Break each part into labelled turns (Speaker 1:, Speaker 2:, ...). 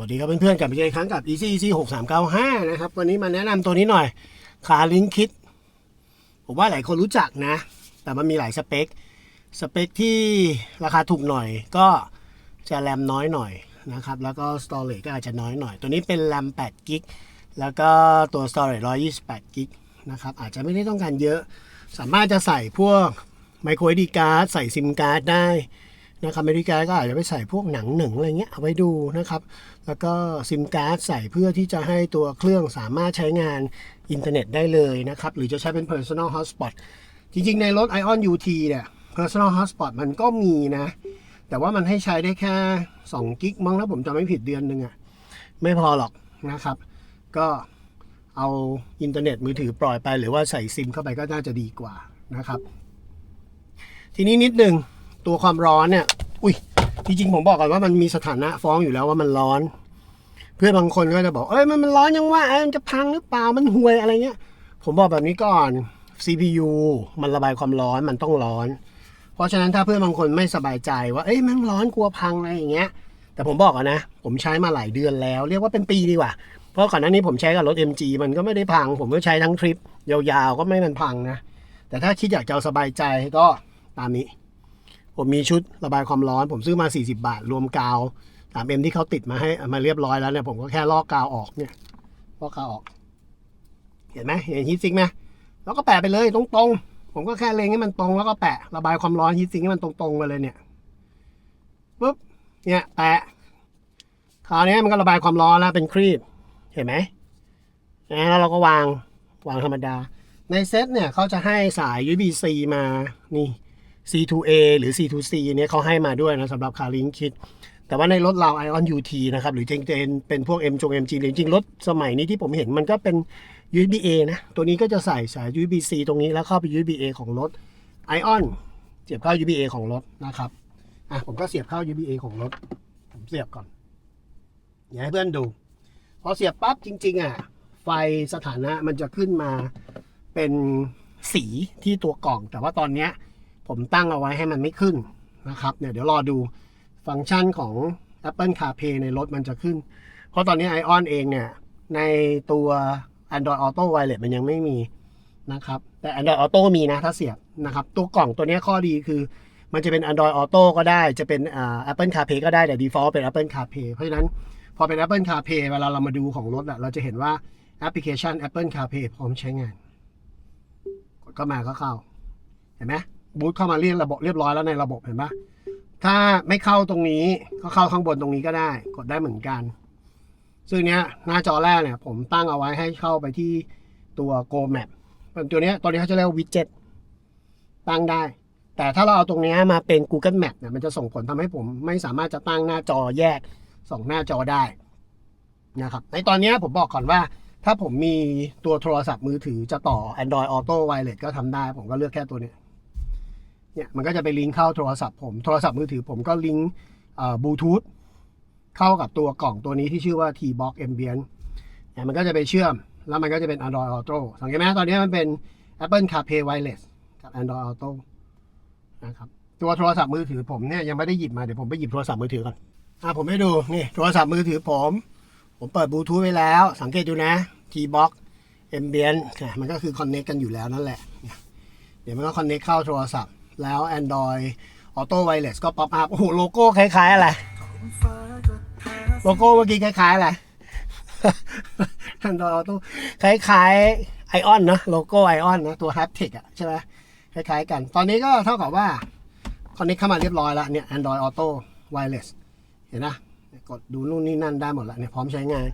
Speaker 1: วัสดีครับเพื่อนๆกลับมาเจออีกครั้งกับ Easy Easy 6395นะครับ วันนี้มาแนะนำตัวนี้หน่อยคาลิงคิด ผมว่าหลายคนรู้จักนะ แต่มันมีหลายสเปค สเปคที่ราคาถูกหน่อย ก็จะแรมน้อยหน่อยนะครับ แล้วก็ storage ก็อาจจะน้อยหน่อย ตัวนี้เป็นแรม8กิกแล้วก็ตัว storage 128กิกนะครับ อาจจะไม่ได้ต้องการเยอะ สามารถจะใส่พวกไมโคร SD card ใส่ซิมการ์ดได้ นะครับอเมริกาก็อาจจะไปใส่พวกหนังหนึ่งอะไรเงี้ยเอาไว้ดูนะครับ แล้วก็ซิมการ์ดใส่เพื่อที่จะให้ตัวเครื่องสามารถใช้งานอินเทอร์เน็ตได้เลยนะครับ หรือจะใช้เป็น Personal Hotspot จริงๆ ในรถ Ion UT เนี่ย Personal Hotspot มันก็มีนะ แต่ว่ามันให้ใช้ได้แค่2กิกมั้งถ้าผมจำไม่ผิดเดือนหนึ่งอะไม่พอหรอกนะครับ ก็เอาอินเทอร์เน็ตมือถือปล่อยไป หรือว่าใส่ซิมเข้าไปก็น่าจะดีกว่านะครับ ทีนี้นิดหนึ่ง ตัวความร้อนเนี่ย อุ้ยจริงๆผมบอกก่อนว่ามันมีสถานะฟ้องอยู่แล้วว่ามันร้อน เพื่อนบางคนก็จะบอก เอ้ยมันมันร้อนยังว่าเอ้ยมันจะพังหรือเปล่ามันห่วยอะไรเงี้ย ผมบอกแบบนี้ก่อน CPU มันระบายความร้อนมันต้องร้อน เพราะฉะนั้นถ้าเพื่อนบางคนไม่สบายใจว่าเอ้ยมันร้อนกลัวพังอะไรอย่างเงี้ย แต่ผมบอกก่อนนะ ผมใช้มาหลายเดือนแล้ว เรียกว่าเป็นปีดีกว่า เพราะก่อนหน้านี้ผมใช้กับรถ MG มันก็ไม่ได้พัง ผมก็ใช้ทั้งทริปยาวๆก็ไม่มันพังนะแต่ถ้าคิดอยากจะสบายใจก็ตามนี้ ผมมีชุดระบายความร้อน ผมซื้อมา 40 บาท รวมกาว 3M ที่เขาติดมาให้มาเรียบร้อยแล้วเนี่ยผมก็แค่ลอกกาวออกเนี่ยลอกกาวออก เห็นไหมเห็นฮีทซิงไหมแล้วก็แปะไปเลยตรงๆ ผมก็แค่เล็งให้มันตรงแล้วก็แปะระบายความร้อนฮีทซิงให้มันตรงๆไปเลยเนี่ยปุ๊บเนี่ยแปะคราวนี้มันก็ระบายความร้อนแล้วเป็นครีบเห็นไหมนะแล้วเราก็วางวางธรรมดา ในเซตเนี่ยเขาจะให้สาย USB-C มานี่ C2A หรือ C2C เนี่ยเขาให้มาด้วยนะสำหรับคาริงคิด แต่ว่าในรถเรา Ion UT นะครับ หรือจริงๆเป็นพวก M จง MG หรือจริงๆ รถสมัยนี้ที่ผมเห็นมันก็เป็น USB-A นะ ตัวนี้ก็จะใส่สาย USB-C ตรงนี้แล้วเข้าไป USB-A ของรถ Ion เสียบเข้า USB-A ของรถนะครับอะผมก็เสียบเข้า USB-A ของรถ ผมเสียบก่อนอย่าให้เพื่อนดู พอเสียบปั๊บจริง ๆอะไฟสถานะมันจะขึ้นมาเป็นสีที่ตัวกล่อง แต่ว่าตอนเนี้ย ผมตั้งเอาไว้ให้มันไม่ขึ้นนะครับเนี่ยเดี๋ยวรอดูฟังก์ชันของ Apple CarPlay ในรถมันจะขึ้น เพราะตอนนี้ Ion เองเนี่ยในตัว Android Auto Wireless มันยังไม่มีนะครับแต่ Android Auto มีนะถ้าเสียบนะครับตัวกล่องตัวนี้ข้อดีคือ มันจะเป็น Android Auto ก็ได้จะเป็นอ่า Apple CarPlay ก็ได้แต่ default เป็น Apple CarPlay เพราะฉะนั้นพอเป็น Apple CarPlay เวลาเรามาดูของรถอะเราจะเห็นว่าแอปพลิเคชัน Apple CarPlay พร้อมใช้งาน กดเข้ามาก็เข้า เห็นไหม บูตเข้ามาเรียกระบบเรียบร้อยแล้วในระบบเห็นปะถ้าไม่เข้าตรงนี้ก็เข้าข้างบนตรงนี้ก็ได้ กดได้เหมือนกัน ซึ่งเนี้ยหน้าจอแรกเนี่ยผมตั้งเอาไว้ให้เข้าไปที่ตัว Go Map ตัวเนี้ยตัวนี้เขาจะเรียกว่า widget ตั้งได้ แต่ถ้าเราเอาตรงนี้มาเป็น Google Map เนี่ยมันจะส่งผลทำให้ผมไม่สามารถจะตั้งหน้าจอแยกสองหน้าจอได้นะครับในตอนนี้ผมบอกก่อนว่า ถ้าผมมีตัวโทรศัพท์มือถือจะต่อ Android Auto Wireless ก็ทำได้ ผมก็เลือกแค่ตัวนี้ เนี่ยมันก็จะไปลิงก์เข้าโทรศัพท์ผม โทรศัพท์มือถือผมก็ลิงก์บลูทูธเข้ากับตัวกล่องตัวนี้ที่ชื่อว่า T-Box Ambient เนี่ยมันก็จะไปเชื่อม แล้วมันก็จะเป็น Android Auto สังเกตไหมตอนนี้มันเป็น Apple CarPlay Wireless กับ Android Auto นะครับตัวโทรศัพท์มือถือผมเนี่ยยังไม่ได้หยิบมาเดี๋ยวผมไปหยิบโทรศัพท์มือถือก่อนอะผมให้ดูนี่โทรศัพท์มือถือผม ผมเปิดบลูทูธไว้แล้ว สังเกตดูนะ T-Box Ambient มันก็คือ Connect กันอยู่แล้วนั่นแหละ เดี๋ยวมันก็ Connect เข้าโทรศัพท์ แล้ว Android Auto Wireless ก็ป๊อปอัพโอ้โหโลโก้คล้ายๆ อะไร โลโก้เมื่อกี้คล้ายๆ อะไร Android Auto คล้ายๆ Ion นะโลโก้ Ion นะตัว Haptic อะใช่ไหมคล้ายๆ กัน ตอนนี้ก็เท่ากับว่า Connect เข้ามาเรียบร้อยแล้วเนี่ย Android Auto Wireless เห็นนะกดดูนู่นนี่นั่นได้หมดแล้วเนี่ยพร้อมใช้งาน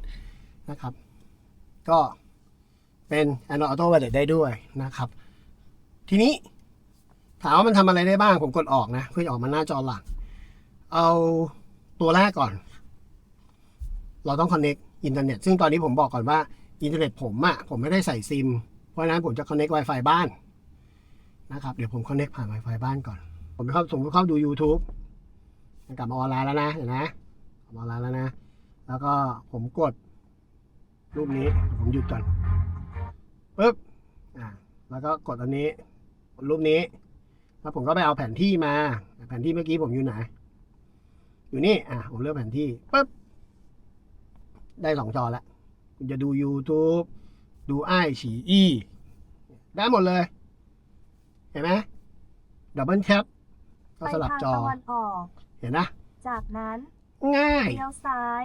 Speaker 1: นะครับ ก็เป็น Android Auto Wireless ได้ด้วยนะครับ ทีนี้ ถามว่ามันทำอะไรได้บ้างผมกดออกนะ เพื่อออกมาหน้าจอหลัก เอาตัวแรกก่อน เราต้อง connect อินเทอร์เน็ตซึ่งตอนนี้ผมบอกก่อนว่าอินเทอร์เน็ตผมอะผมไม่ได้ใส่ซิม เพราะฉะนั้นผมจะ connect Wi-Fi บ้านนะครับ เดี๋ยวผม connect ผ่าน Wi-Fi บ้านก่อน ผมเข้าสมมติเข้าดู YouTube กลับมาออนไลน์แล้วนะเห็นไหมกลับมาออนไลน์แล้วนะ แล้วก็ผมกด รูปนี้ผมหยุดก่อนปึ๊บอ่าแล้วก็กดอันนี้กดรูปนี้ แล้วผมก็ไปเอาแผนที่มา แผนที่เมื่อกี้ผมอยู่ไหน อยู่นี่ อะ ผมเลือกแผนที่ปึ๊บ ได้สองจอแล้วคุณจะดู YouTube ดูไอฉีอีได้หมดเลย เห็นไหมดับเบิลแท็บก็
Speaker 2: ไป
Speaker 1: สลับ
Speaker 2: ทาง
Speaker 1: จอ
Speaker 2: ตะวันออก
Speaker 1: เห็นนะ
Speaker 2: จากนั้น
Speaker 1: ง่าย
Speaker 2: เลี้ยวซ้าย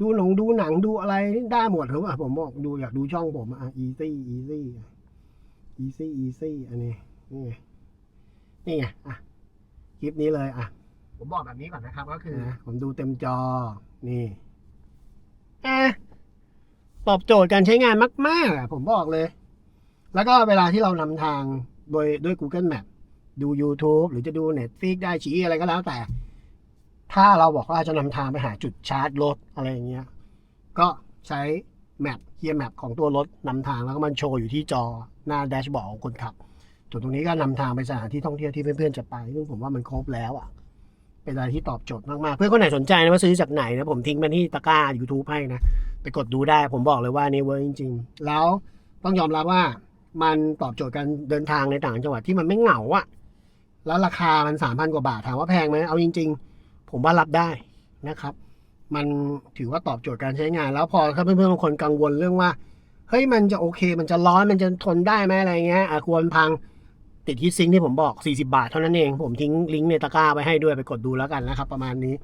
Speaker 1: ดูหนังดูหนังดูอะไรนี่ได้หมดถือว่าผมบอกดูอยากดูช่องผมอะ easy easy easy easy อันนี้นี่ไง นี่ไงอะคลิปนี้เลยอะ ผมบอกแบบนี้ก่อนนะครับ ก็คือนะผมดูเต็มจอ นี่เอะตอบโจทย์การใช้งานมาก ๆ อะ ผมบอกเลย แล้วก็เวลาที่เรานำทางโดยด้วย Google Map ดู YouTube หรือจะดู Netflix ได้ชี้อะไรก็แล้วแต่ ถ้าเราบอกว่าจะนำทางไปหาจุดชาร์จรถอะไรอย่างเงี้ย ก็ใช้แมปเฮียแมปของตัวรถนำทางแล้วก็มันโชว์อยู่ที่จอหน้าแดชบอร์ดของคนขับ ส่วนตรงนี้ก็นำทางไปสถานที่ท่องเที่ยวที่เพื่อนๆจะไปซึ่งผมว่ามันครบแล้วอะ เป็นอะไรที่ตอบโจทย์มากๆ เพื่อนคนไหนสนใจนะว่าซื้อจากไหนนะผมทิ้งมาที่ตะกร้า YouTube ให้นะไปกดดูได้ผมบอกเลยว่านี่เวิร์จริง ๆ แล้วต้องยอมรับว่ามันตอบโจทย์การเดินทางในต่างจังหวัดที่มันไม่เหงาอะแล้วราคามันสามพันกว่าบาทถามว่าแพงไหมเอาจริง ๆ ผมว่ารับได้นะครับ มันถือว่าตอบโจทย์การใช้งาน แล้วพอถ้าเพื่อนๆบางคนกังวลเรื่องว่าเฮ้ยมันจะโอเค มันจะร้อนมันจะทนได้ไหมอะไรเงี้ยอะควรพัง ติดฮีทซิงที่ผมบอก 40 บาทเท่านั้นเอง ผมทิ้งลิงก์ในตะกร้าไว้ให้ด้วยไปกดดูแล้วกันนะครับ ประมาณนี้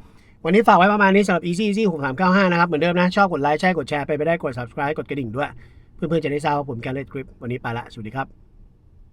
Speaker 1: วันนี้ฝากไว้ประมาณนี้สำหรับ Easy Easy 6395 นะครับ เหมือนเดิมนะ ชอบกดไลค์ใช่กดแชร์ไปไปได้กด subscribe กดกระดิ่งด้วย เพื่อนๆจะได้ทราบว่าผมการเล่นคลิป วันนี้ไปละ สวัสดีครับ